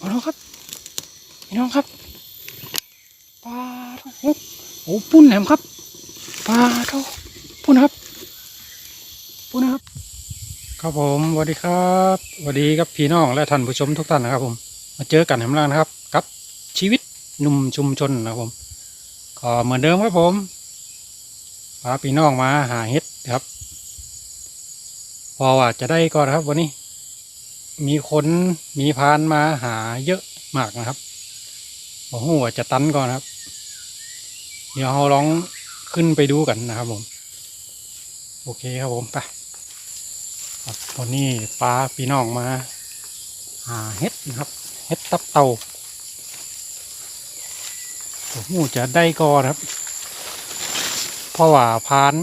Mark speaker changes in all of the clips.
Speaker 1: มาแล้วครับพี่น้องครับปลาทองโอ้โอ้ปุ้นแหนมครับปลาเท่าปุ้นครับปุ้นครับ ครับผมสวัสดีครับสวัสดีครับพี่น้องและท่านผู้ชมทุกท่านนะครับ ผม มาเจอกันแหมล่างนะครับกับ ชีวิตหนุ่มชุมชนนะครับผมก็เหมือนเดิมครับผมพาพี่น้องมาหาเห็ดครับ พอว่าจะได้ก่อนครับวันนี้ มีคนมีพานมาหาเยอะมากนะครับบอกว่าจะตันก่อนครับ เดี๋ยวเราลองขึ้นไปดูกันนะครับผม โอเคครับผมไปครับวันนี้ปลาพี่น้องมาหาเห็ดนะครับ เห็ดตับเต่าผมจะได้ก่อนครับ เพราะว่าพาน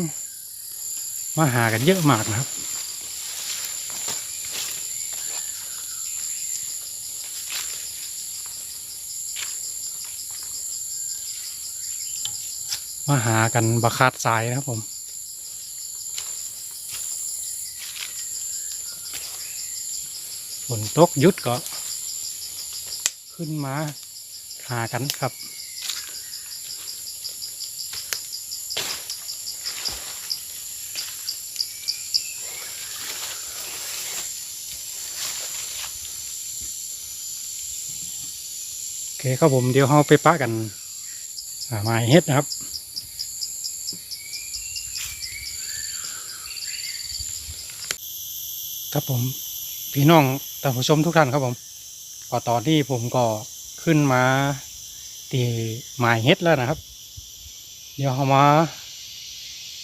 Speaker 1: มาหากันเยอะมากนะครับ มาหากันบะคาดสายนะครับผมฝนตกยุดก็ขึ้นมาหากันครับ โอเคครับผมเดี๋ยวเราไปปะกันอ่าเฮ็ดนะครับ ครับผมพี่น้องท่านผู้ชมทุกท่านครับผมก็ตอนที่ผมก็ขึ้นมาตีหมายเฮ็ดแล้วนะครับ เดี๋ยวเรามา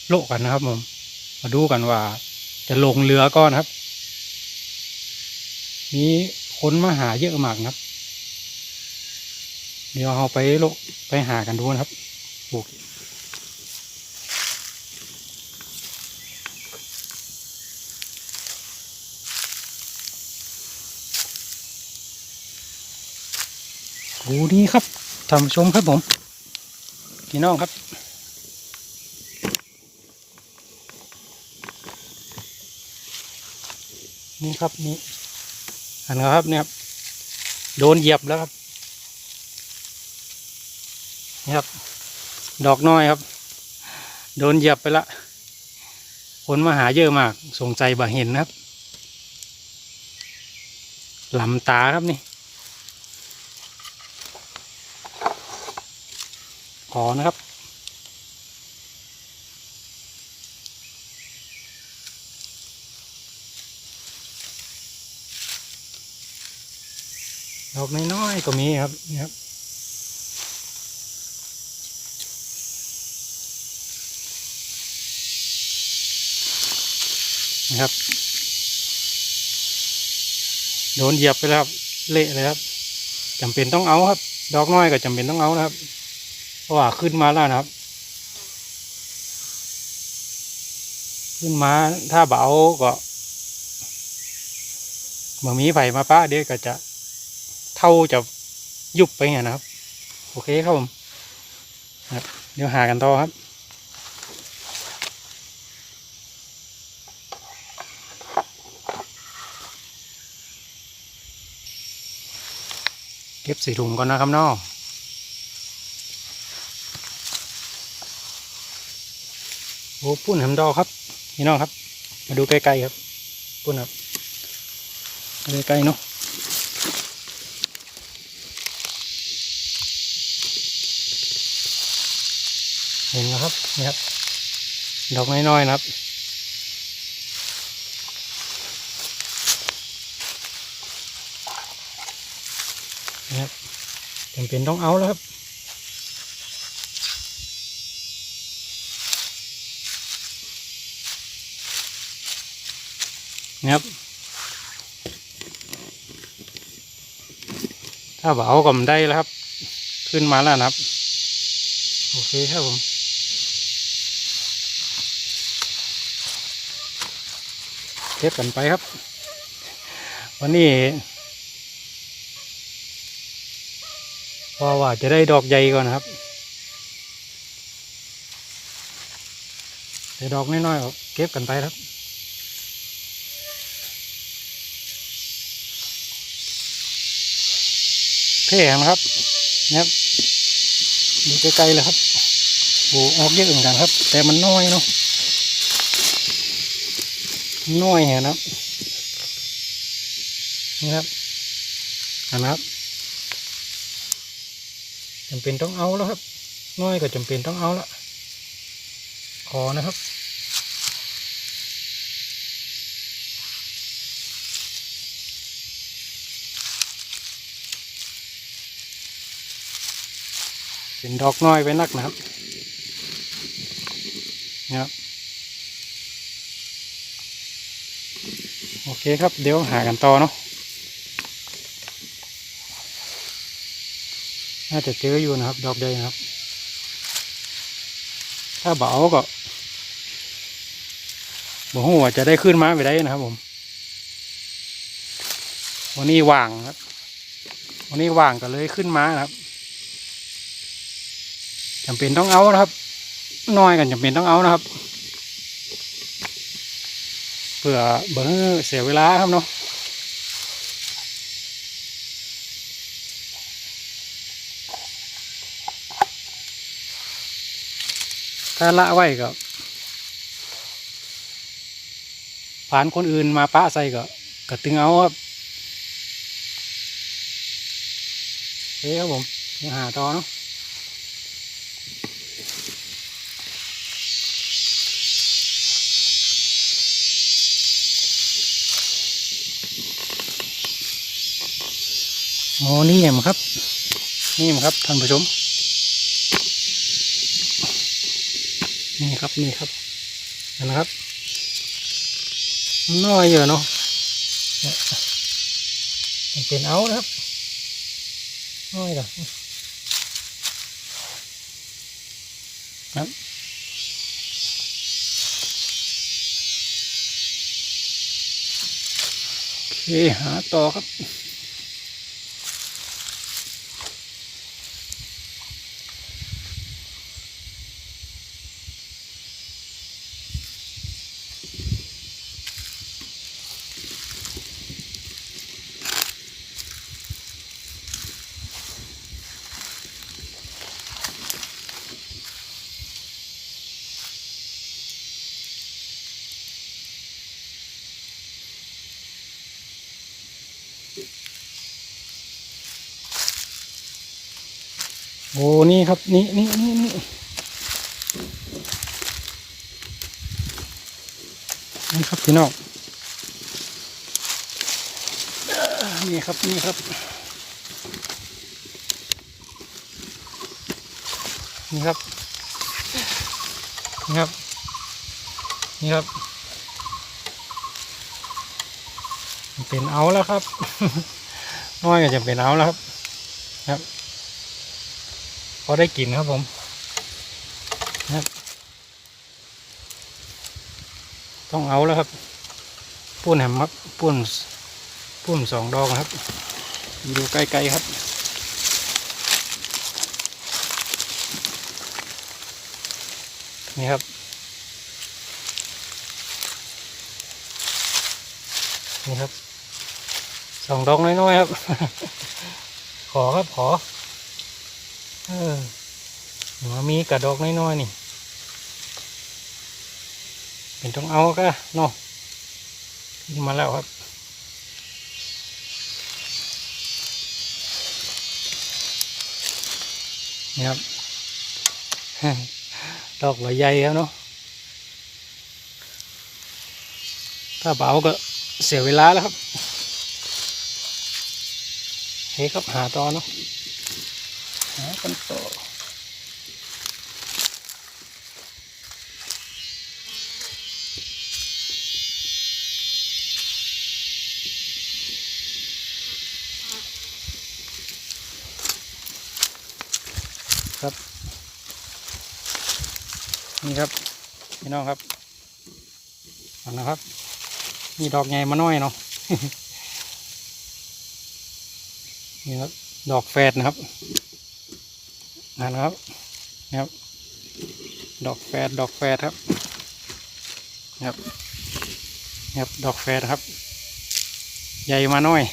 Speaker 1: โลกกันนะครับผมมาดูกันว่าจะลงเรือก่อนครับ มีคนมาหาเยอะมากนะครับ เดี๋ยวเราไปโลกไปหากันดูนะครับโอเคโอ้นี่ครับท่านผู้ชมครับผมพี่น้องครับนี่ครับนี่อันนะครับเนี่ยครับโดนเหยียบแล้วครับนี่ครับ ดอกน้อยครับ โดนเหยียบไปละคนมาหาเยอะมากสงใจบ่เห็นนะครับลำตาครับนี่ อนะครับ ดอกน้อยๆก็มีครับนี่ครับนะครับ โดนเหยียบไปแล้วครับเละเลยครับจำเป็นต้องเอาครับ ดอกน้อยก็จำเป็นต้องเอานะครับ ว่าขึ้นมาแล้วนะครับ ขึ้นมาถ้าเบาก็เมื่อมีไฟมาป้าเดี๋ยวก็จะเท่าจะยุบไปไงนะครับ โอเคครับผมเดี๋ยวหากันต่อครับเก็บส่ถุงก่อนนะครับน้อง โอ้ปุ้นหมดอครับพี่น้องครับ มาดูใกล้ๆครับ ปุ้นครับมาดูใกล้ๆเนาะเห็นแล้วครับนี่ครับ ดอกน้อยๆนะครับนะครับจำเป็นต้องเอาแล้วครับ นะครับ ถ้าบ่เอาก็ไม่ได้แล้วครับ ขึ้นมาแล้วนะครับ โอเคครับผมเก็บกันไปครับ วันนี้เพราะว่าจะได้ดอกใหญ่ก่อนนะครับแต่ดอกน้อยๆก็เก็บกันไปครับ แพร่นะครับนะครับดูไกลๆเลยครับโอ้ออกเยอะเหมือนกันครับ แต่มันน้อยเนาะน้อยเนะครับนี่ครับอันนะครับจำเป็นต้องเอาแล้วครับน้อยก็จำเป็นต้องเอาละขอนะครับ เป็นดอกน้อยไปนักนะครับนะครับโอเคครับเดี๋ยวหากันต่อเนาะน่าจะเจออยู่นะครับ ดอกใดนะครับ ถ้าเบาก็บอกว่าจะได้ขึ้นมาไปได้นะครับผมวันนี้ว่างครับวันนี้ว่างก็เลยขึ้นมานะครับ จำเป็นต้องเอานะครับ น้อยกันจำเป็นต้องเอานะครับ เพื่อเบิ่งเสียเวลาครับเนาะถ้าละไว้ก็ผ่านคนอื่นมาปะใส่ก็ก็ตึงเอาครับเฮ้ยครับผมยังหาต่อเนาะ โอ้นี่มครับ นี่มครับท่านผู้ชม นี่ครับนี่ครับเห็นะครับน้อยเยอะเนาะเป็นเอาครับน้อยเหรอครับโอเคหาต่อครับ อ้นี่ครับ นี่นี่นี่นี่นี่ครับพี่น้องเอ่อนี่ครับนี่ครับ นี่ครับ นี่ครับ นี่ครับ เป็นเอาแล้วครับ น้อยก็จะเป็นเอาแล้วครับครับ อได้กลิ่นครับผมนะครับต้องเอาแล้วครับปุ้นแหมครับปุ้นปุ้นสองดอกครับ ดูใกล้ๆครับนี่ครับนี่ครับสองดอกน้อยๆครับ ขอครับขอ เออหนูมีกระดอกน้อยๆนี่ เป็นต้องเอาก็เนาะขึ้นมาแล้วครับนี่ครับดอกใหญ่ครับเนาะถ้าเบาก็เสียเวลาแล้วครับเฮ้ครับหาต่อเนาะ หากันต่อครับ นี่ครับ พี่น้องครับอานนะครับมีดอกใหญ่มาน้อยเนาะนี่ครับ ดอกแฝดนะครับ มาครับนะครับ ดอกแฟดดอกแฟดครับครับนะครับดอกแฟดครับ ใหญ่มาหน่อย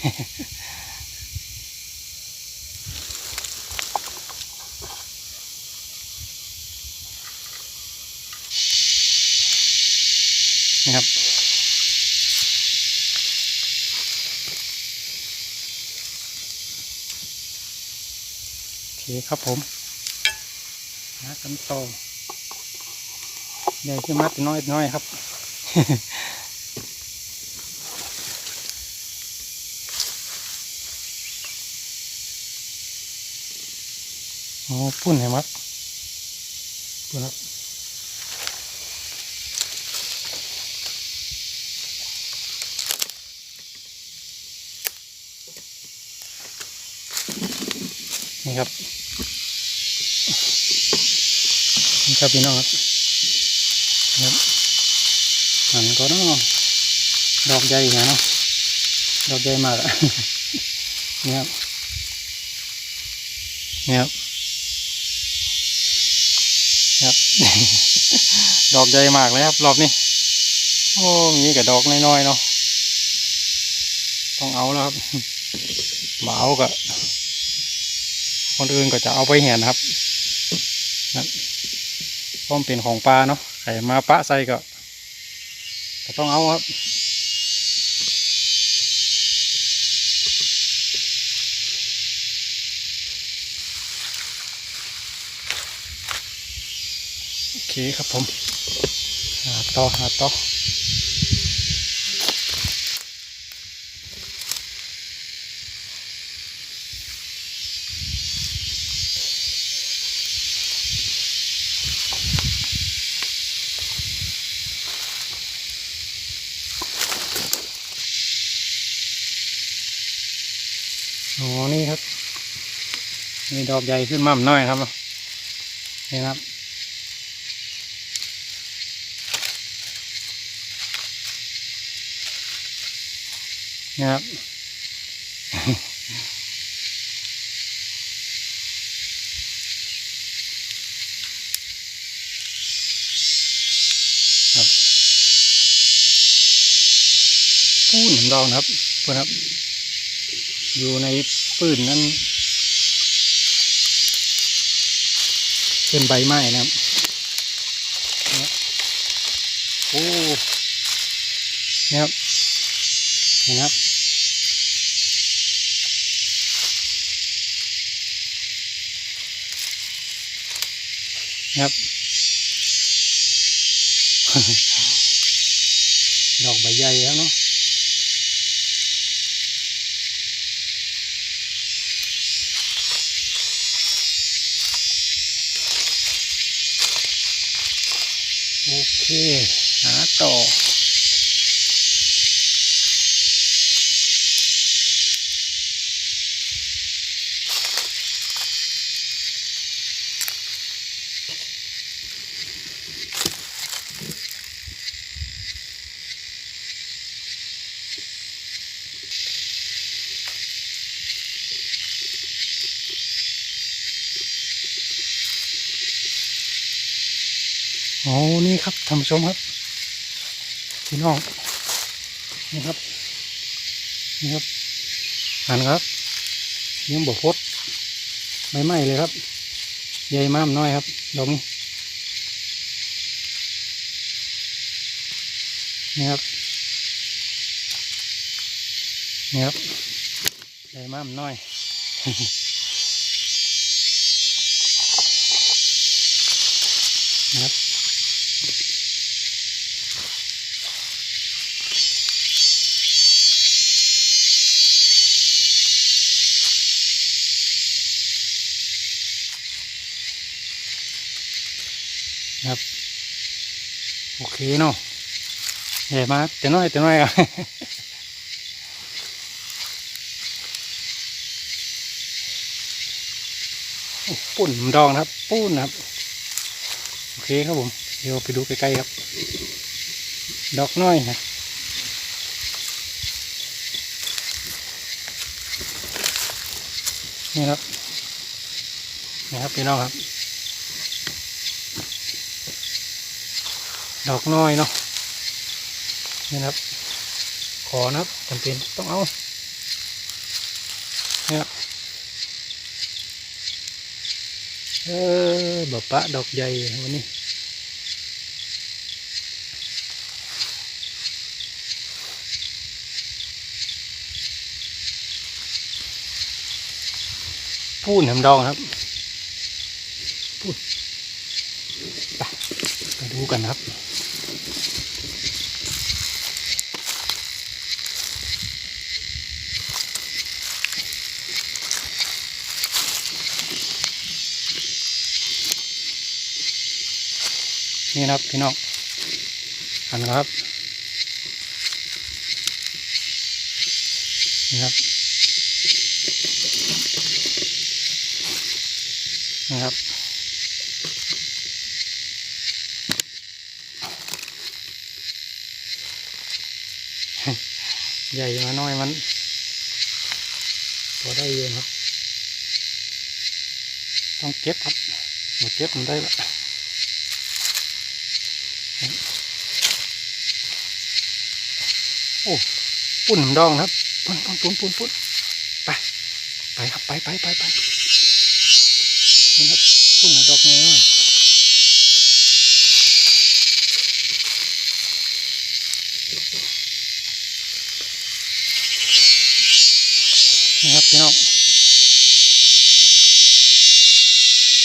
Speaker 1: นะครับโอเคครับผม กันต่อใหญ่ขึ้นมาแต่น้อยน้อยครับโอ้ปุ่นเห็นมั้ยปุ่นครับนี่ครับ นี่ ครับพี่น้องครับครับหันก็เนาะดอกใหญ่เนาะดอกใหญ่มากอะนี่ครับนี่ครับครับดอกใหญ่มากเลยครับ รอบนี้ โอ้มีกับดอกน้อยๆเนาะต้องเอาแล้วครับมาเอากับคนอื่นก็จะเอาไปเห็นครับนะ พร้อมเป็นของปลาเนาะใครมาปะใส่ก็ก็ต้องเอาครับโอเคครับผมหาต่อหาต่ออ นี่ครับ มีดอกใหญ่ขึ้นมาหน่อยครับนี่ครับนี่ครับปูนของครับเพื่อนครับ อยู่ในปืนนั้น เป็นใบไม้นะครับนี่ยโอ้นี่ครับเห็นครับนะครับ ดอกใบใหญ่แล้วเนาะ โอเค หาต่อ อ๋อ นี่ครับท่าน ผู้ชมครับพี่น้องนี่ครับนี่ครับหันครับยังบวพดไม่ไหมเลยครับใหญ่มากน้อยครับดอกนี้นี่ครับนี่ครับใหญ่มากน้อย นะครับ ครับ โอเนาะใหญ่มากแต่น้อยแต่น้อยอะปุ่นดองนะครับปูนนะครับ โอเคครับผม เดี๋ยวไปดูใกล้ๆครับ ดอกน้อยนะนี่ครับนี่ครับพี่น้องครับ ดอกน้อยเนาะนี่นะครับ ขอนะจำเป็นต้องเอาเนี่ยเออบะปะดอกใหญ่วันนี้พูนแหมดองครับพูดไปดูกันครับ นี่นะครับพี่น้องอันครับนี่ครับนี่ครับใหญ่มาหน่อยมันพอได้เยอะครับ ต้องเก็บครับหมดเก็บมันได้ละ โอ้ปุ่นดองครับปุ่นปุ่นปุ่นปุ่นปุ่นไปไปครับไปไปไปไปนี่ครับปุ่นดอกไงวะนี่ครับพี่น้อง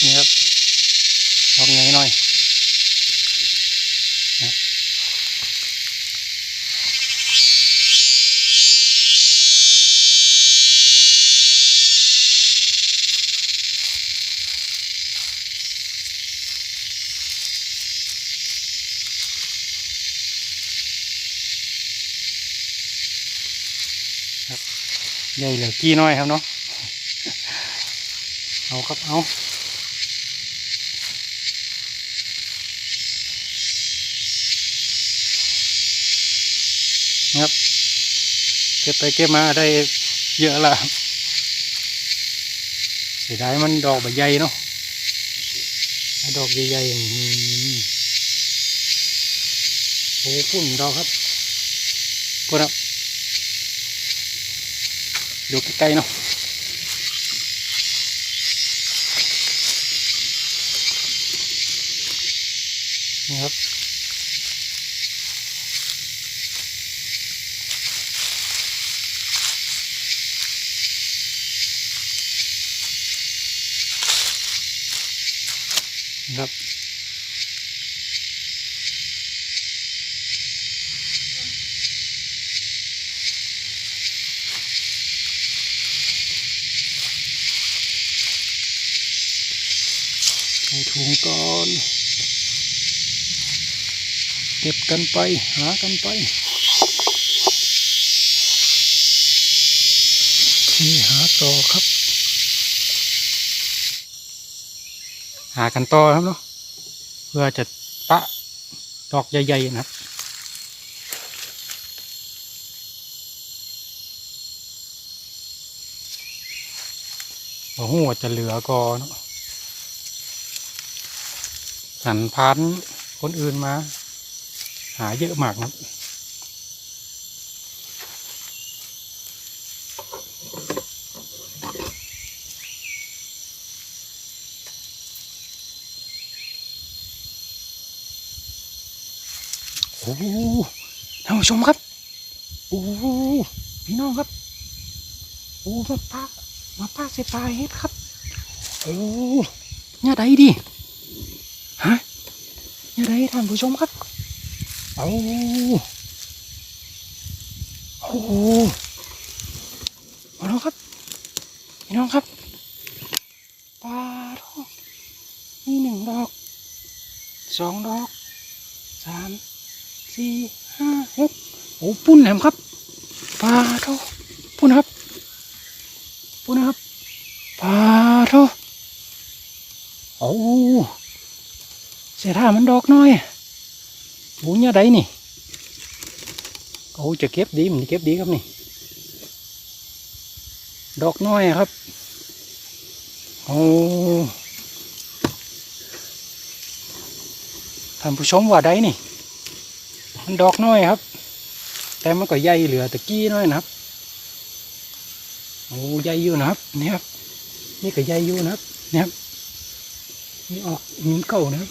Speaker 1: นี่ครับดอกไงหน่อย ใหญ่เหลือกี้น้อยครับเนาะเอาครับเอานะครับเก็บไปเก็บมาได้เยอะละเสียดายมันดอกใบใหญ่เนาะไอ้ดอกใหญ่ๆอืมโอ้ปุ่นดอกครับปุ่นครับ ดูใกล้ๆเนาะนี่ครับนี่ครับใส่ ถุงก่อน เก็บกันไปหากันไป ที่หาต่อครับ หากันต่อครับเนาะเพื่อจะปะดอกใหญ่ๆนะครับโอ้โหว่าจะเหลือก่อนเนาะ หันพันคนอื่นมา หาเยอะมากนะครับโอ้โหท่านผู้ชมครับ โอ้พี่น้องครับ โอ้มาป้ามาป้าเสปลายเฮ็ดครับ โอ้เนี่ยใดดิ เนี่ยใดท่านผู้ชมครับเอาโอ้โหมาแล้วครับพี่น้องครับปลาทองนี่หนึ่งดอกสองดอกสามสี่ห้าหกโอ้ปุ้นแหลมครับปลาทองปุ้นครับ ปุ้นนะครับปลาทองโอ้เสียท่ามันดอกน้อยโอ้ยเนี่ยใดนี่โอ้จะเก็บดีมันเก็บดีครับนี่ ดอกน้อยครับโอ้ท่านผู้ชมว่าได้นี่ มันดอกน้อยครับ แต่มันก็ใหญ่เหลือตะกี้น้อยนะครับโอ้ใหญ่อยู่นะครับนี่ครับ นี่ก็ใหญ่อยู่นะครับนี่ครับนี่ออกมีเก่านะครับ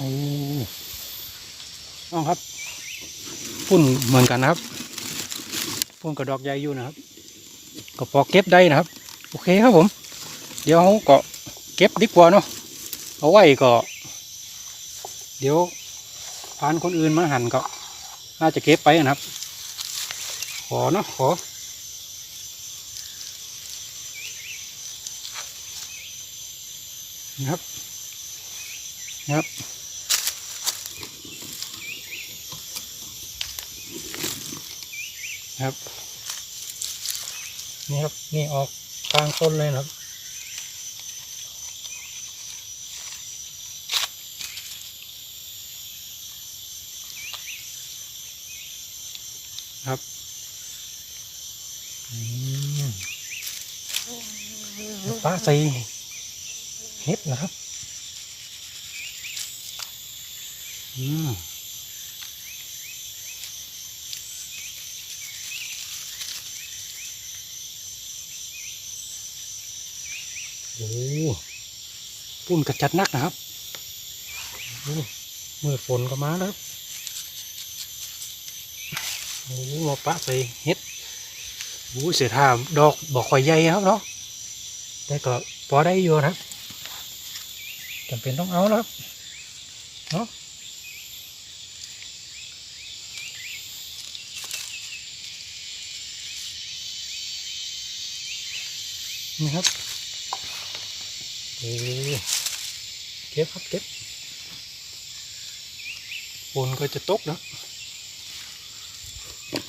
Speaker 1: โอ้น้องครับพุ่นเหมือนกันนะครับพุ่นกระดอกใหญ่อยู่นะครับ ก็พอเก็บได้นะครับ โอเคครับผม เดี๋ยวเราก็เก็บดีกว่าเนาะเอาไว้ก็ เดี๋ยวพานคนอื่นมาหั่นก็ น่าจะเก็บไปนะครับ ขอเนาะขอนะครับนะครับ ครับ นี่ครับ นี่ออกกลางต้นเลยนะครับ ครับป้าใส่เห็ดนะครับ อืม โอ้ปุ่นกระจัดนักนะครับโอ้มืดฝนก็มาแล้วครับโอ้มาปะใส่เห็ดโอ้เสียท่าดอกบอกข่อยใหญ่ครับเนาะแต่ก็พอได้อยู่นะจำเป็นต้องเอาแล้วเนาะนี่ครับ เก็บครับเก็บฝนก็จะตกนะ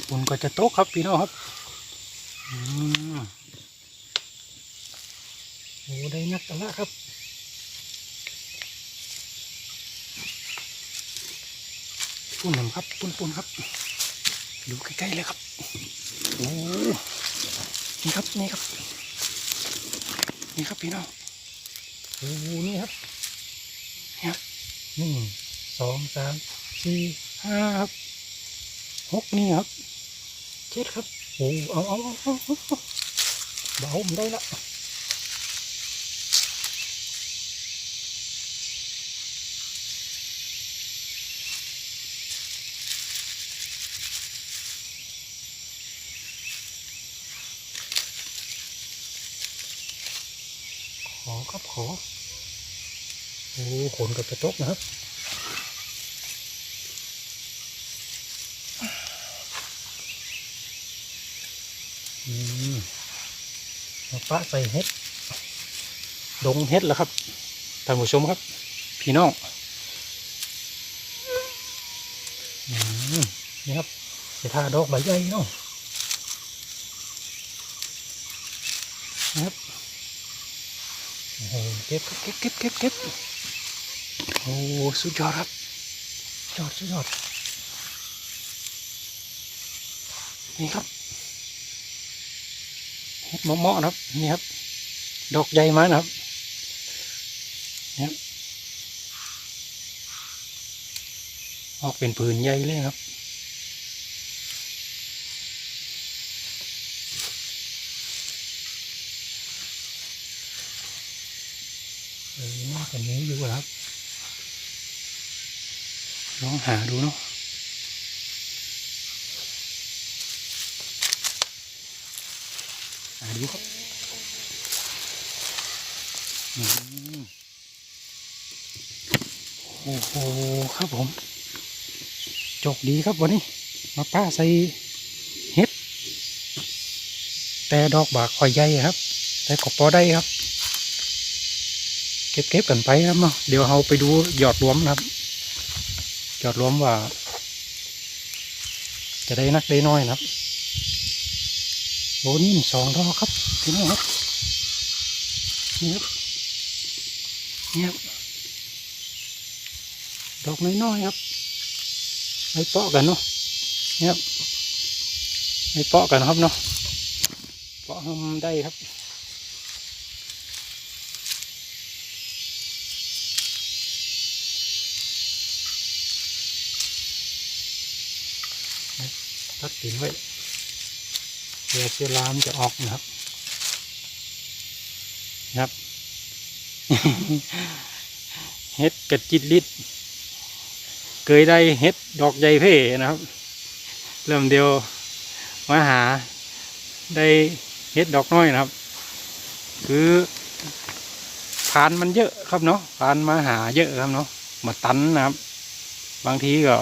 Speaker 1: ฝนก็จะตกครับพี่น้องครับอืมโอ้ได้นักกันละครับปุ่นหนึ่งครับปุ่นปุ่นครับ ดูใกล้ๆเลยครับโอ้นี่ครับนี่ครับ นี่ครับพี่น้อง โอ้นี่ครับนี่ครับหนึ่งสองสามสี่ห้าครับหกนี่ครับเจ็ดครับโอ้เอาเอาเอาเอาเอาเอาเบาผมได้ละขอครับขอ โอ้ขนกับจะตกนะครับ อืมมาปะใส่เห็ด ดงเห็ดแล้วครับท่านผู้ชมครับ พี่น้อง อืมนี่ครับเสยทาดอกใบใหญ่เนาะนะครับเก็บครับเก็บเก็บเก็บเก็บ อ้สุดยอดครับสุดยอดสุดยอดนี่ครับเห็ดเหมาะๆนะครับนี่ครับ ดอกใหญ่มากนะครับนี่ครับออกเป็นผืนใหญ่เลยครับเออน่านี้อยู่ครับ ลองหาดูเนาะหาดูครับอืมโอ้โหครับผมจกดีครับวันนี้ มาป้าใส่เห็ด แต่ดอกบากข่อยใหญ่ครับ แต่ก็พอได้ครับ เก็บเก็บกันไปครับเนาะเดี๋ยวเราไปดูยอดรวมครับ ยอดรวมว่า จะได้นักได้น้อยนะครับโอ้นี่สองดอกครับพี่น้องครับนี่ครับนี่ครับดอกน้อยๆครับไว้เปาะกันเนาะนี่ครับไว้เปาะกันครับเนาะเปาะทำได้ครับ ตัดตินไว้เดี๋ยวเชื้อรามนจะออกนะครับนะครับเฮ็ดกระจิตลิดเคยได้เฮ็ดดอกใหญ่เพ่นะครับ เริ่มเดียวมาหาได้เฮ็ดดอกน้อยนะครับ คือพานมันเยอะครับเนาะพานมาหาเยอะครับเนาะมาตันนะครับ บางทีก็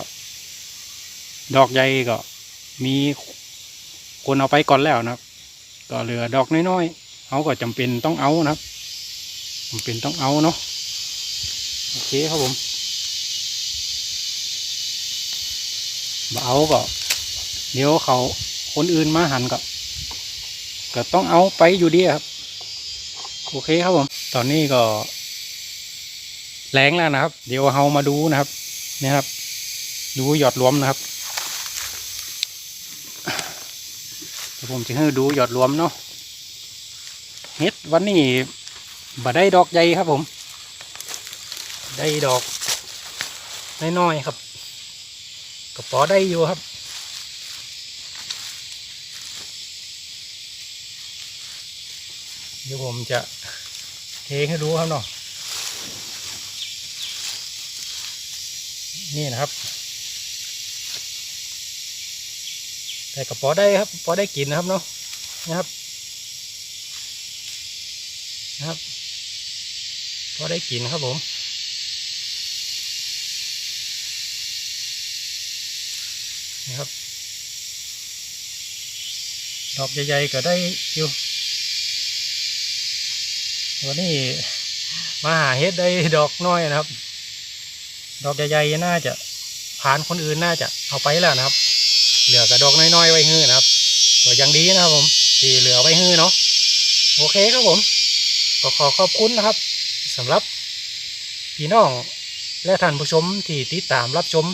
Speaker 1: ดอกใหญ่ก็ มีคนเอาไปก่อนแล้วนะครับ ก็เหลือดอกน้อยๆเขาก็จำเป็นต้องเอานะครับจำเป็นต้องเอาเนาะโอเคครับผมบ่เอาก็เดี๋ยวเขาคนอื่นมาหันก็ก็ต้องเอาไปอยู่ดีครับ โอเคครับผม ตอนนี้ก็แรงแล้วนะครับ เดี๋ยวเรามาดูนะครับนี่ครับ ดูหยอดรวมนะครับเดี๋ยว ผมจะให้ดูยอดรวมเนาะเฮ็ดวันนี้บ่ได้ดอกใหญ่ครับผม ได้ดอกน้อยๆครับก็พอได้อยู่ครับเดี๋ยวผมจะเทให้ดูครับเนาะนี่นะครับ แต่ก็พอได้ครับพอได้กินนะครับเนาะนะครับนะครับพอได้กินครับผมนะครับดอกใหญ่ๆก็ได้อยู่วันนี้มาหาเฮ็ดได้ดอกน้อยนะครับ ดอกใหญ่ๆน่าจะผ่านคนอื่นน่าจะเอาไปแล้วนะครับ เหลือกับดอกน้อยๆไว้ฮื้อนะครับก็ยังดีนะครับผมที่เหลือไว้ฮื้อเนาะโอเคครับผมก็ขอขอบคุณนะครับสำหรับพี่น้องและท่านผู้ชมที่ติดตามรับชม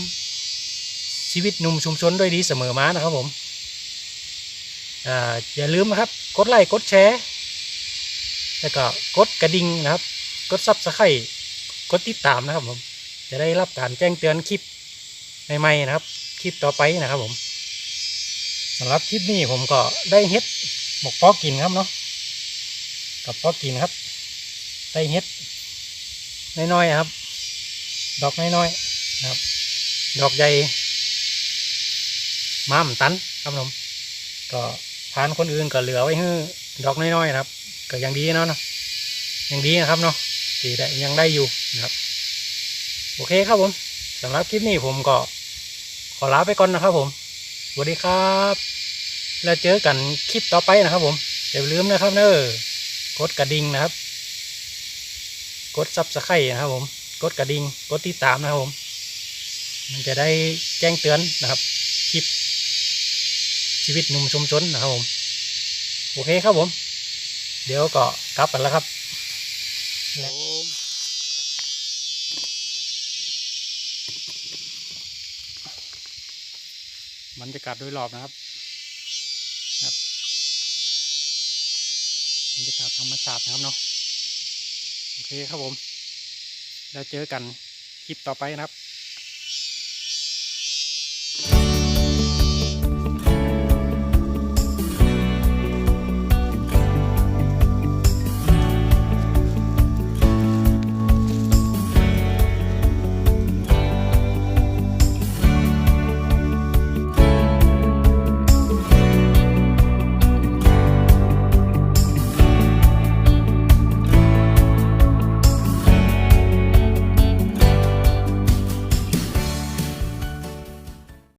Speaker 1: ชีวิตหนุ่มชุมชนด้วยดีเสมอมานะครับผมอ่าอย่าลืมนะครับ กดไลค์กดแชร์แล้วก็กดกระดิ่งนะครับ กดซับสไครต์กดติดตามนะครับผม จะได้รับการแจ้งเตือนคลิปใหม่ๆนะครับ คลิปต่อไปนะครับผม สำหรับคลิปนี้ผมก็ได้เฮ็ดหมกปอกินครับเนาะกับปอกินครับ ได้เฮ็ดน้อยๆครับ ดอกน้อยๆนะครับ ดอกใหญ่ม้ามตันครับผมก็ผ่านคนอื่นก็เหลือไว้ให้ดอกน้อยๆนะครับ ก็ยังดีเนาะเนาะยังดีนะครับเนาะตีได้ยังได้อยู่นะครับโอเคครับผมสำหรับคลิปนี้ผมก็ขอลาไปก่อนนะครับผม สวัสดีครับ แล้วเจอกันคลิปต่อไปนะครับผมอย่าลืมนะครับเนอะกดกระดิ่งนะครับ กดซับสไครต์นะครับ ผม กดกระดิ่งกดติดตามนะครับผม มันจะได้แจ้งเตือนนะครับ คลิป ชีวิตหนุ่มชุมชนนะครับผม โอเคครับผม เดี๋ยวก็กลับกันแล้วครับ บรรยากาศโดยรอบนะครับครับบรรยากาศธรรมชาตินะครับเนาะโอเคครับผม แล้วเจอกันคลิปต่อไปนะครับ